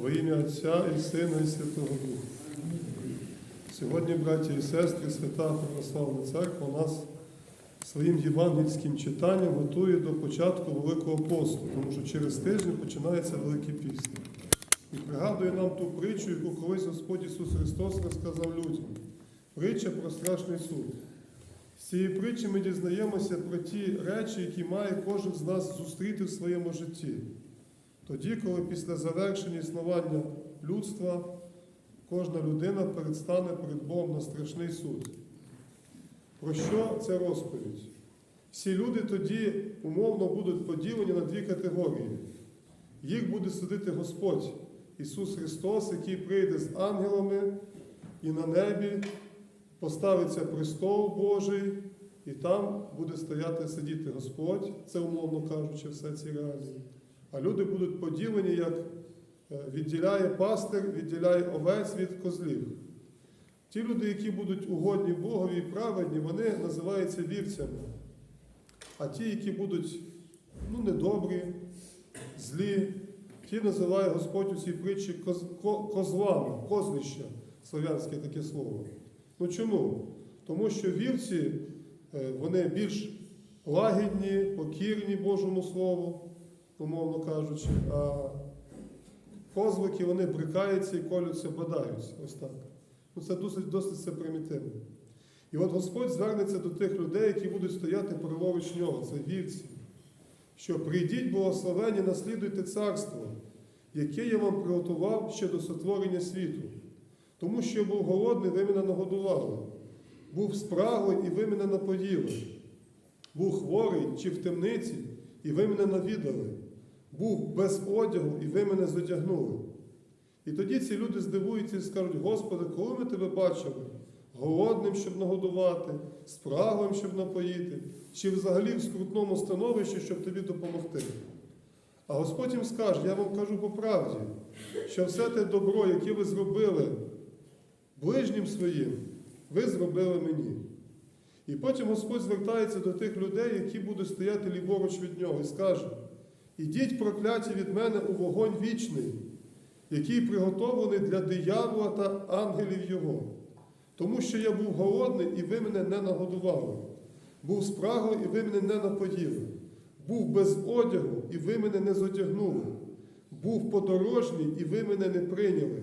Во ім'я Отця і Сина, і Святого Духа. Сьогодні, браті і сестри, Свята Православна Церква нас своїм євангельським читанням готує до початку Великого посту, тому що через тиждень починається Великий піст. І пригадує нам ту притчу, яку колись Господь Ісус Христос розказав людям. Притча про страшний суд. З цієї притчі ми дізнаємося про ті речі, які має кожен з нас зустріти в своєму житті. Тоді, коли після завершення існування людства кожна людина передстане перед Богом на страшний суд. Про що це розповідь? Всі люди тоді умовно будуть поділені на дві категорії. Їх буде судити Господь Ісус Христос, який прийде з ангелами і на небі поставиться престол Божий, і там буде стояти сидіти Господь, це умовно кажучи, все ці реалії. А люди будуть поділені, як е, відділяє пастир, відділяє овець від козлів. Ті люди, які будуть угодні Богові і праведні, вони називаються вівцями. А ті, які будуть ну, недобрі, злі, ті називає Господь у цій притчі коз, ко- козлами, козлища, слов'янське таке слово. Ну чому? Тому що вівці е, вони більш лагідні, покірні Божому Слову, умовно кажучи, а козлики вони брикаються і колються, бадаються. Ось так. Ну, це досить, досить це примітивно. І от Господь звернеться до тих людей, які будуть стояти праворуч нього, це вівці, що прийдіть благословені, наслідуйте царство, яке я вам приготував ще до сотворення світу. Тому що я був голодний, ви мене нагодували, був спраглий, і ви мене напоїли, був хворий чи в темниці, і ви мене навідали, був без одягу, і ви мене зодягнули. І тоді ці люди здивуються і скажуть, Господи, коли ми тебе бачили? Голодним, щоб нагодувати, спраглим, щоб напоїти, чи взагалі в скрутному становищі, щоб тобі допомогти. А Господь їм скаже, я вам кажу по правді, що все те добро, яке ви зробили ближнім своїм, ви зробили мені. І потім Господь звертається до тих людей, які будуть стояти ліворуч від нього, і скаже: Ідіть прокляті від мене у вогонь вічний, який приготовлений для диявола та ангелів його. Тому що я був голодний, і ви мене не нагодували, був спраглий, і ви мене не напоїли, був без одягу, і ви мене не зодягнули, був подорожній, і ви мене не прийняли,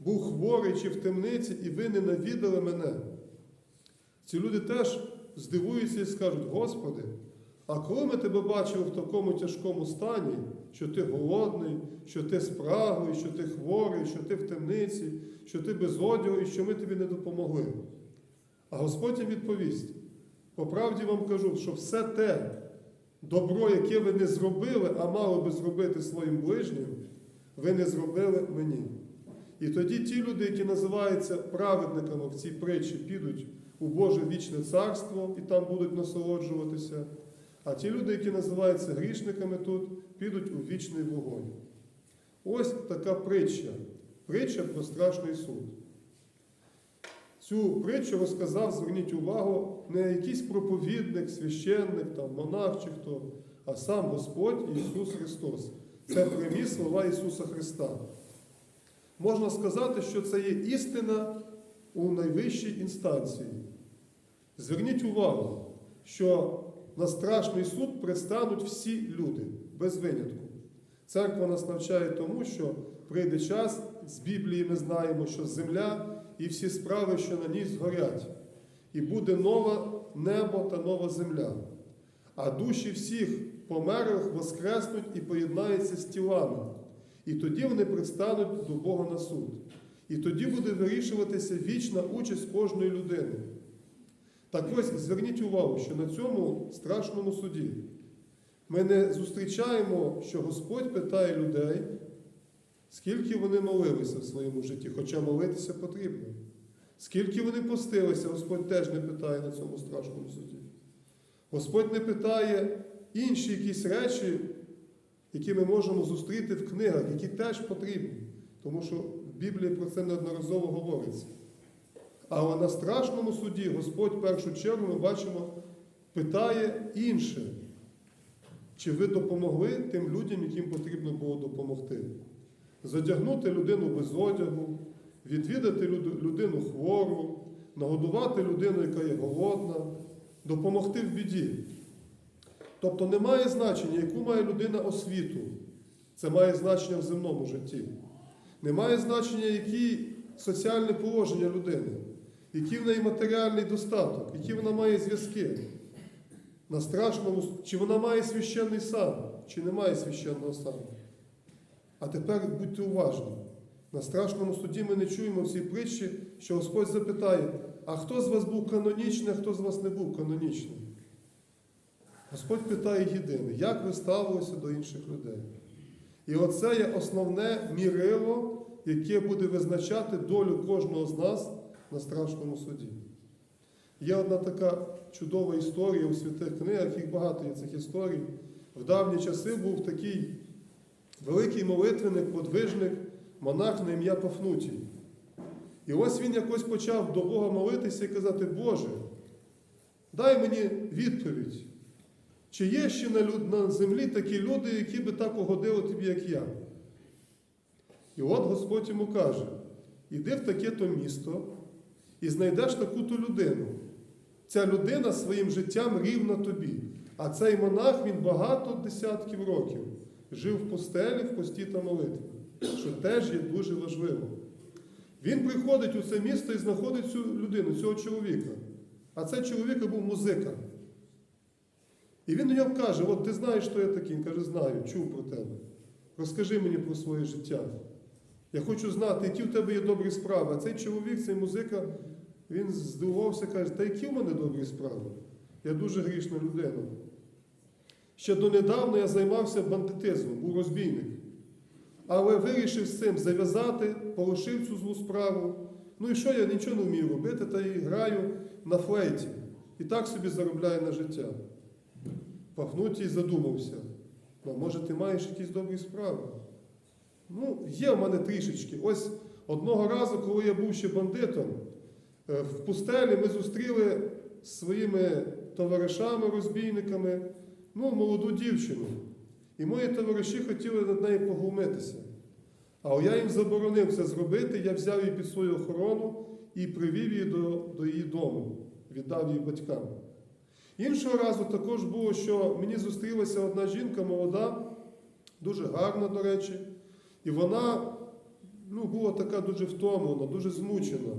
був хворий чи в темниці, і ви не навідали мене. Ці люди теж здивуються і скажуть, Господи, а коли ми тебе бачили в такому тяжкому стані, що ти голодний, що ти спраглий, що ти хворий, що ти в темниці, що ти без одягу і що ми тобі не допомогли. А Господь їм відповість: по правді вам кажу, що все те добро, яке ви не зробили, а мали би зробити своїм ближнім, ви не зробили мені. І тоді ті люди, які називаються праведниками в цій притчі, підуть у Боже вічне царство і там будуть насолоджуватися. А ті люди, які називаються грішниками тут, підуть у вічний вогонь. Ось така притча. Притча про страшний суд. Цю притчу розказав, зверніть увагу, не якийсь проповідник, священник, там, монах чи хто, а сам Господь Ісус Христос. Це прямі слова Ісуса Христа. Можна сказати, що це є істина у найвищій інстанції. Зверніть увагу, що на страшний суд пристануть всі люди, без винятку. Церква нас навчає тому, що прийде час, з Біблії ми знаємо, що земля і всі справи, що на ній згорять, і буде нове небо та нова земля. А душі всіх померлих воскреснуть і поєднаються з тілами. І тоді вони предстануть до Бога на суд. І тоді буде вирішуватися вічна участь кожної людини. Так ось зверніть увагу, що на цьому страшному суді ми не зустрічаємо, що Господь питає людей, скільки вони молилися в своєму житті, хоча молитися потрібно. Скільки вони постилися, Господь теж не питає на цьому страшному суді. Господь не питає інші якісь речі, які ми можемо зустріти в книгах, які теж потрібні, тому що в Біблії про це неодноразово говориться. Але на страшному суді Господь в першу чергу ми бачимо, питає інше, чи ви допомогли тим людям, яким потрібно було допомогти. задягнути людину без одягу, відвідати людину хвору, нагодувати людину, яка є голодна, допомогти в біді. Тобто немає значення, яку має людина освіту. Це має значення в земному житті. Немає значення, які соціальне положення людини, який в неї матеріальний достаток, які вона має зв'язки. На страшному, чи вона має священний сан, чи не має священного сану. А тепер будьте уважні. На страшному суді ми не чуємо в цій притчі, що Господь запитає, а хто з вас був канонічний, а хто з вас не був канонічним? Господь питає єдине, як ви ставилися до інших людей? І оце є основне мірило, яке буде визначати долю кожного з нас на страшному суді. Є одна така чудова історія у святих книгах, їх багато є цих історій. В давні часи був такий великий молитвенник, подвижник, монах на ім'я Пафнутій. І ось він якось почав до Бога молитися і казати, Боже, дай мені відповідь. Чи є ще на, люд- на землі такі люди, які би так угодили тобі, як я? І от Господь йому каже: іди в таке-то місто і знайдеш таку-то людину. Ця людина своїм життям рівна тобі. А цей монах він багато десятків років жив в постелі, в пості та молитві, що теж є дуже важливо. Він приходить у це місто і знаходить цю людину, цього чоловіка. А цей чоловік був музика. І він до нього каже: От ти знаєш, хто я такий? Він каже, знаю, чув про тебе. Розкажи мені про своє життя. Я хочу знати, які в тебе є добрі справи. А цей чоловік, цей музика, він здивувався, каже, та які в мене добрі справи? Я дуже грішна людина. Ще донедавна я займався бандитизмом, був розбійник. Але вирішив з цим зав'язати, полишив цю злу справу. Ну і що я нічого не вмію робити, та і граю на флейті. І так собі заробляю на життя. Пафнутій задумався. Ну, а може, ти маєш якісь добрі справи? Ну, є в мене трішечки. Ось одного разу, коли я був ще бандитом, е, в пустелі ми зустріли своїми товаришами, розбійниками, ну, молоду дівчину. І мої товариші хотіли над нею поглумитися. А я їм заборонив це зробити, я взяв її під свою охорону і привів її до, до її дому, віддав її батькам. Іншого разу також було, що мені зустрілася одна жінка молода, дуже гарна, до речі, і вона ну, була така дуже втомлена, дуже змучена.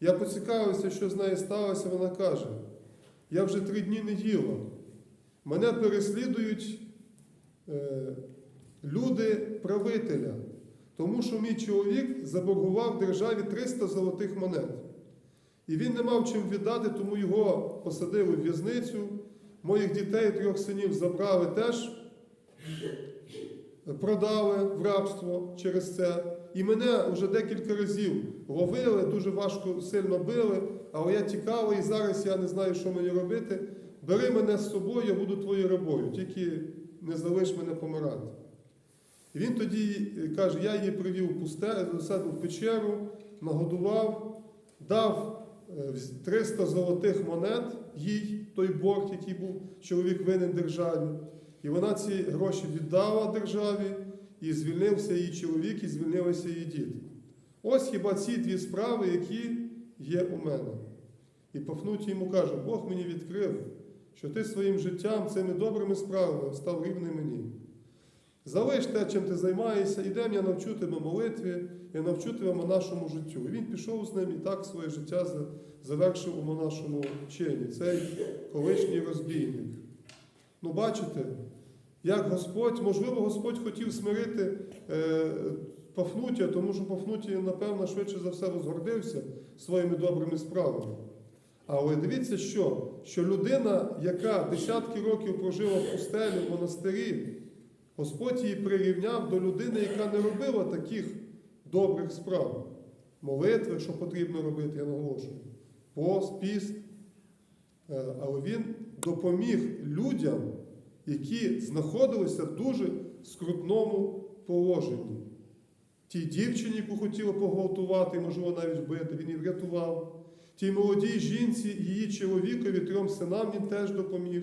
Я поцікавився, що з нею сталося, вона каже: я вже три дні не їла. Мене переслідують е, люди правителя, тому що мій чоловік заборгував державі 300 золотих монет. І він не мав чим віддати, тому його посадили в в'язницю. Моїх дітей, трьох синів забрали теж, продали в рабство через це. І мене вже декілька разів ловили, дуже важко сильно били, але я тікав, і зараз я не знаю, що мені робити. Бери мене з собою, я буду твоєю рабою, тільки не залиш мене помирати. І він тоді е, каже: я її привів в пусте, до себе в печеру, нагодував, дав е, 300 золотих монет їй, той борг, який був чоловік винен державі. І вона ці гроші віддала державі, і звільнився її чоловік, і звільнилися її діти. Ось хіба ці дві справи, які є у мене. І Пафнутій йому каже, Бог мені відкрив, що ти своїм життям, цими добрими справами став рівний мені. Залиш те, чим ти займаєшся, ідемо, я навчу тебе молитві, я навчу тебе монашому життю. І він пішов з ним і так своє життя завершив у монашому вченні. Цей колишній розбійник. Ну, бачите, як Господь, можливо, Господь хотів смирити е, Пафнутія, тому що Пафнутій, напевно, швидше за все розгордився своїми добрими справами. Але дивіться, що? Що людина, яка десятки років прожила в пустелі, в монастирі, Господь її прирівняв до людини, яка не робила таких добрих справ. Молитви, що потрібно робити, я наголошую. Пост, піст. Е, Але він допоміг людям, які знаходилися в дуже скрутному положенні. Тій дівчині, яку хотіли погвалтувати, можливо, навіть вбити, він її врятував. Тій молодій жінці, її чоловікові, трьом синам він теж допоміг.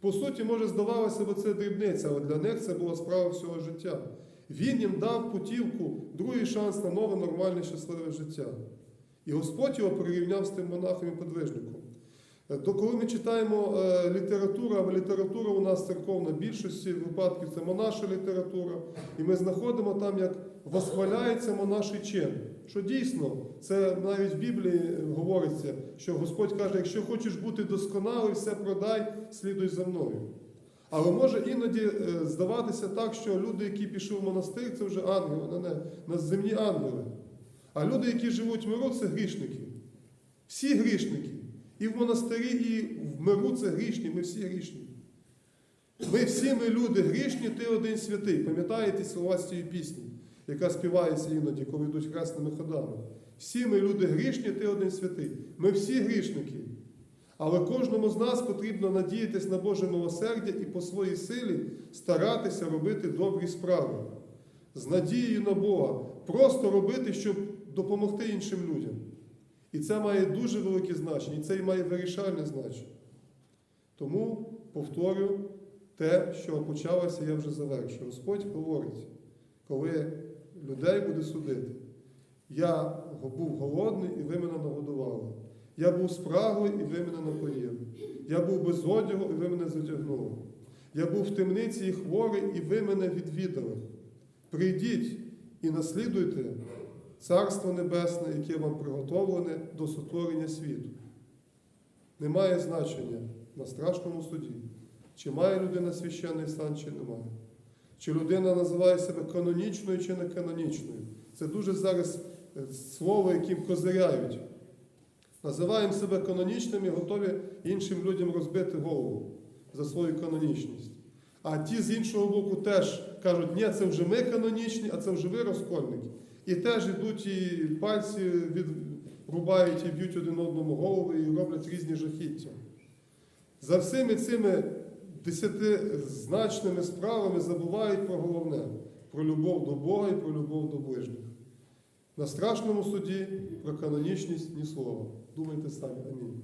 По суті, може, здавалося б, це дрібниця, але для них це була справа всього життя. Він їм дав путівку, другий шанс на нове нормальне щасливе життя. І Господь його прирівняв з тим монахом і подвижником. Е, То коли ми читаємо е, літературу, а література у нас церковна більшості випадків це монаша література, і ми знаходимо там, як восхваляється монаший чин. Що дійсно, це навіть в Біблії говориться, що Господь каже, якщо хочеш бути досконалий, все продай, слідуй за мною. Але може іноді е, здаватися так, що люди, які пішли в монастир, це вже ангели, не, не, на земні ангели. А люди, які живуть в миру, це грішники. Всі грішники. І в монастирі, і в миру це грішні, ми всі грішні. Ми всі ми люди грішні, ти один святий. Пам'ятаєте слова з цієї пісні, яка співається іноді, коли йдуть хресними ходами. Всі ми люди грішні, ти один святий. Ми всі грішники. Але кожному з нас потрібно надіятись на Боже милосердя і по своїй силі старатися робити добрі справи. З надією на Бога. Просто робити, щоб допомогти іншим людям. І це має дуже велике значення, і це має вирішальне значення. Тому повторю те, що почалося, я вже завершую. Господь говорить, коли людей буде судити, я був голодний, і ви мене нагодували. Я був спраглий, і ви мене напоїли. Я був без одягу, і ви мене затягнули. Я був в темниці і хворий, і ви мене відвідали. Прийдіть і наслідуйте Царство Небесне, яке вам приготовлене до сотворення світу. Немає значення на страшному суді, чи має людина священний стан, чи немає. Чи людина називає себе канонічною чи не канонічною. Це дуже зараз е, слово, яким козиряють. Називаємо себе канонічними і готові іншим людям розбити голову за свою канонічність. А ті з іншого боку теж кажуть, ні, це вже ми канонічні, а це вже ви розкольники. І теж йдуть і пальці відрубають і б'ють один одному голови і роблять різні жахіття. За всіми цими десятизначними справами забувають про головне про любов до Бога і про любов до ближніх. На страшному суді про канонічність ні слова. Думайте самі. Амінь.